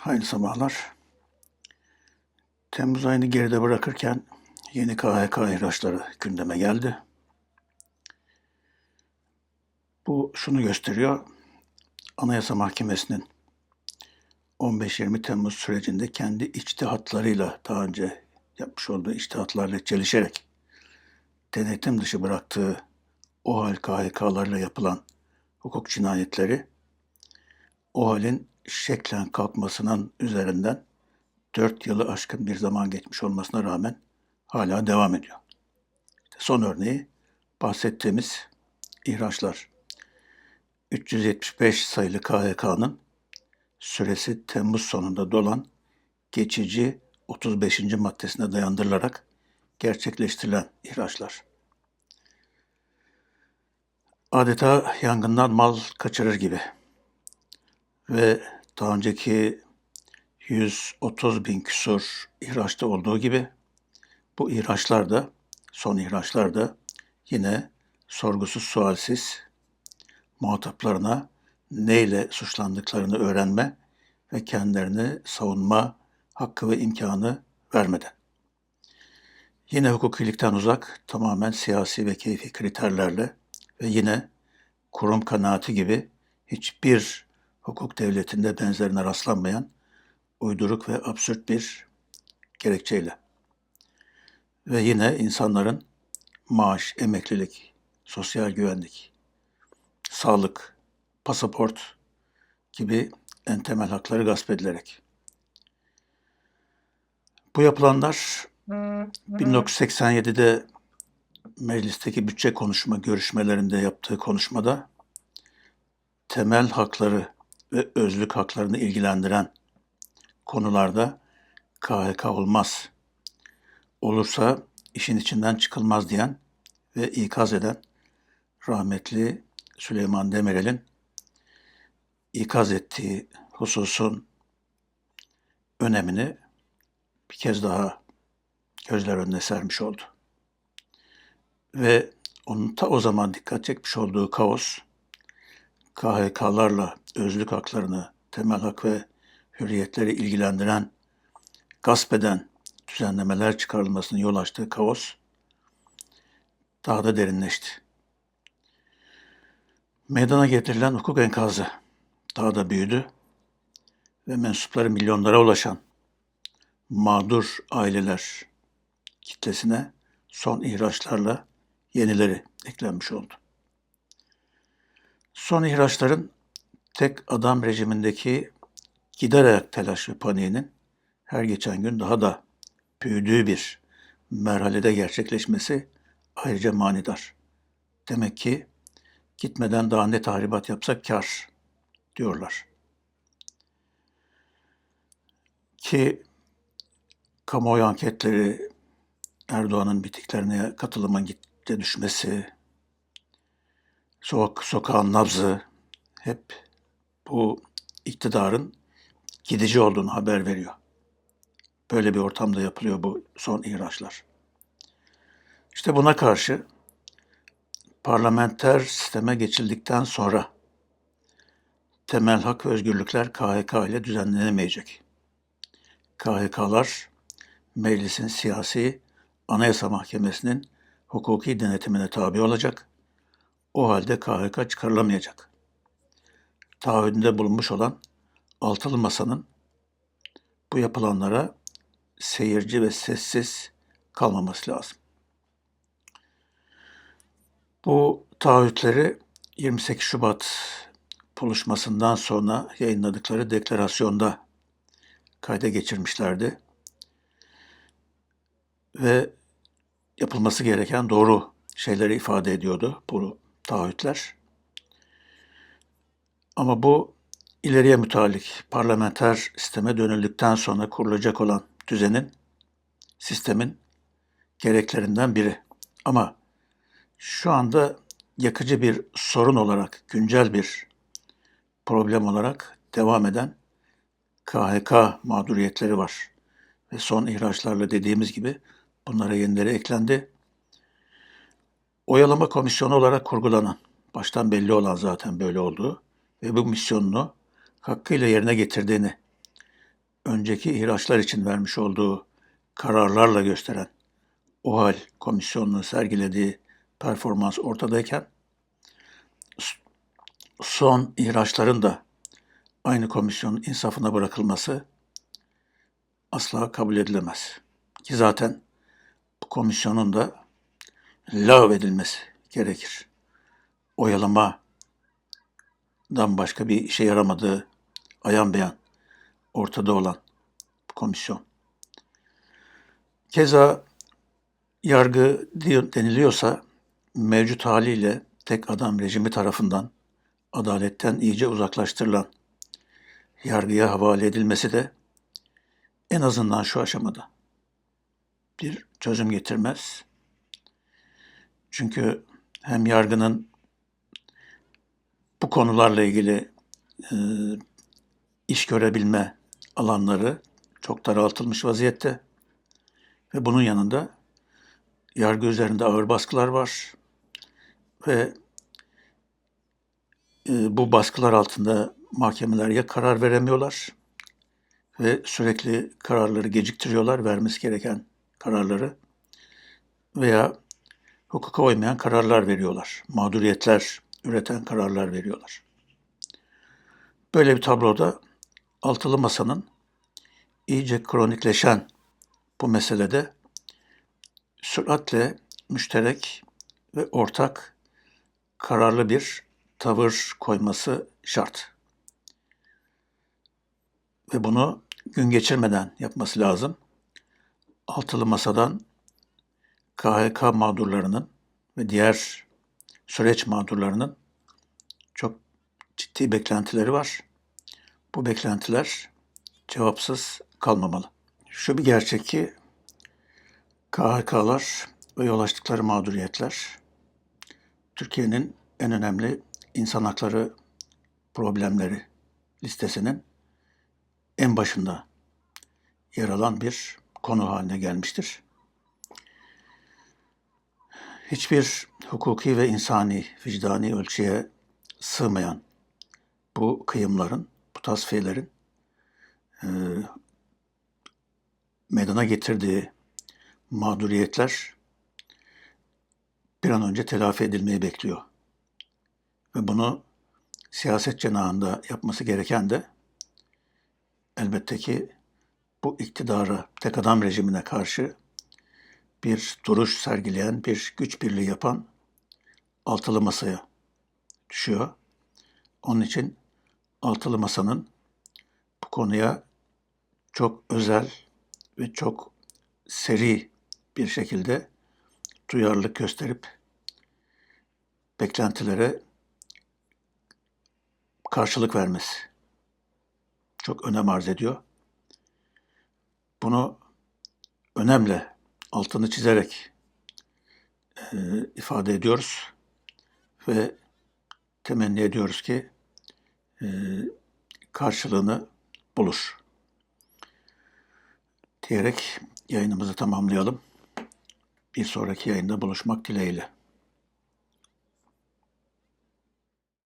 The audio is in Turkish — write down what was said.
Hayırlı sabahlar. Temmuz ayını geride bırakırken yeni KHK ihraçları gündeme geldi. Bu şunu gösteriyor. Anayasa Mahkemesi'nin 15-20 Temmuz sürecinde kendi içtihatlarıyla daha önce yapmış olduğu içtihatlarla çelişerek denetim dışı bıraktığı o hal KHK'larla yapılan hukuk cinayetleri o halin şeklen kalkmasının üzerinden 4 yılı aşkın bir zaman geçmiş olmasına rağmen hala devam ediyor. İşte son örneği bahsettiğimiz ihraçlar. 375 sayılı KHK'nın süresi Temmuz sonunda dolan geçici 35. maddesine dayandırılarak gerçekleştirilen ihraçlar. Adeta yangından mal kaçırır gibi ve daha önceki 130 bin küsur ihraçta olduğu gibi bu ihraçlar da son ihraçlar da yine sorgusuz sualsiz muhataplarına neyle suçlandıklarını öğrenme ve kendilerini savunma hakkı ve imkanı vermeden. Yine hukukilikten uzak, tamamen siyasi ve keyfi kriterlerle ve yine kurum kanaati gibi hiçbir hukuk devletinde benzerine rastlanmayan uyduruk ve absürt bir gerekçeyle. Ve yine insanların maaş, emeklilik, sosyal güvenlik, sağlık, pasaport gibi en temel hakları gasp edilerek. Bu yapılanlar 1987'de meclisteki bütçe konuşma görüşmelerinde yaptığı konuşmada temel hakları ve özlük haklarını ilgilendiren konularda KHK olmaz. Olursa işin içinden çıkılmaz diyen ve ikaz eden rahmetli Süleyman Demirel'in ikaz ettiği hususun önemini bir kez daha gözler önüne sermiş oldu. Ve onun ta o zaman dikkat çekmiş olduğu kaos, KHK'larla özlük haklarını, temel hak ve hürriyetleri ilgilendiren, gasp eden düzenlemeler çıkarılmasının yol açtığı kaos daha da derinleşti. Meydana getirilen hukuk enkazı daha da büyüdü ve mensupları milyonlara ulaşan mağdur aileler kitlesine son ihraçlarla yenileri eklenmiş oldu. Son ihraçların tek adam rejimindeki gider ayak telaş ve paniğinin her geçen gün daha da büyüdüğü bir merhalede gerçekleşmesi ayrıca manidar. Demek ki gitmeden daha ne tahribat yapsak kar diyorlar. Ki kamuoyu anketleri Erdoğan'ın bitiklerine katılımın gitte düşmesi, sokak, sokağın nabzı hep bu iktidarın gidici olduğunu haber veriyor. Böyle bir ortamda yapılıyor bu son ihraçlar. İşte buna karşı parlamenter sisteme geçildikten sonra temel hak ve özgürlükler KHK ile düzenlenemeyecek. KHK'lar meclisin siyasi anayasa mahkemesinin hukuki denetimine tabi olacak. O halde KHK çıkarılamayacak. Taahhüdünde bulunmuş olan altılı masanın bu yapılanlara seyirci ve sessiz kalmaması lazım. Bu taahhütleri 28 Şubat buluşmasından sonra yayınladıkları deklarasyonda kayda geçirmişlerdi. Ve yapılması gereken doğru şeyleri ifade ediyordu bu taahhütler. Ama bu ileriye mütalik parlamenter sisteme dönüldükten sonra kurulacak olan düzenin, sistemin gereklerinden biri. Ama şu anda yakıcı bir sorun olarak, güncel bir problem olarak devam eden KHK mağduriyetleri var. Ve son ihraçlarla dediğimiz gibi bunlara yenileri eklendi. Oyalama komisyonu olarak kurgulanan, baştan belli olan zaten böyle olduğu ve bu misyonunu hakkıyla yerine getirdiğini önceki ihraçlar için vermiş olduğu kararlarla gösteren OHAL komisyonunun sergilediği performans ortadayken son ihraçların da aynı komisyonun insafına bırakılması asla kabul edilemez. Ki zaten bu komisyonun da lağvedilmesi gerekir. Oyalamadan başka bir işe yaramadığı ayan beyan ortada olan komisyon. Keza yargı deniliyorsa mevcut haliyle tek adam rejimi tarafından adaletten iyice uzaklaştırılan yargıya havale edilmesi de en azından şu aşamada bir çözüm getirmez. Çünkü hem yargının bu konularla ilgili e, iş görebilme alanları çok daraltılmış vaziyette. Ve bunun yanında yargı üzerinde ağır baskılar var. Ve e, bu baskılar altında mahkemeler ya karar veremiyorlar ve sürekli kararları geciktiriyorlar, vermesi gereken kararları veya hukuka uymayan kararlar veriyorlar. Mağduriyetler üreten kararlar veriyorlar. Böyle bir tabloda altılı masanın iyice kronikleşen bu meselede süratle müşterek ve ortak kararlı bir tavır koyması şart. Ve bunu gün geçirmeden yapması lazım. Altılı masadan KHK mağdurlarının ve diğer süreç mağdurlarının çok ciddi beklentileri var. Bu beklentiler cevapsız kalmamalı. Şu bir gerçek ki KHK'lar ve yol açtıkları mağduriyetler Türkiye'nin en önemli insan hakları problemleri listesinin en başında yer alan bir konu haline gelmiştir. Hiçbir hukuki ve insani, vicdani ölçüye sığmayan bu kıyımların, bu tasfiyelerin e, meydana getirdiği mağduriyetler bir an önce telafi edilmeyi bekliyor. Ve bunu siyaset cenahında yapması gereken de elbette ki bu iktidara, tek adam rejimine karşı bir duruş sergileyen, bir güç birliği yapan altılı masaya düşüyor. Onun için altılı masanın bu konuya çok özel ve çok seri bir şekilde duyarlılık gösterip beklentilere karşılık vermesi çok önem arz ediyor. Bunu önemli altını çizerek e, ifade ediyoruz ve temenni ediyoruz ki e, karşılığını bulur. Diyerek yayınımızı tamamlayalım. Bir sonraki yayında buluşmak dileğiyle.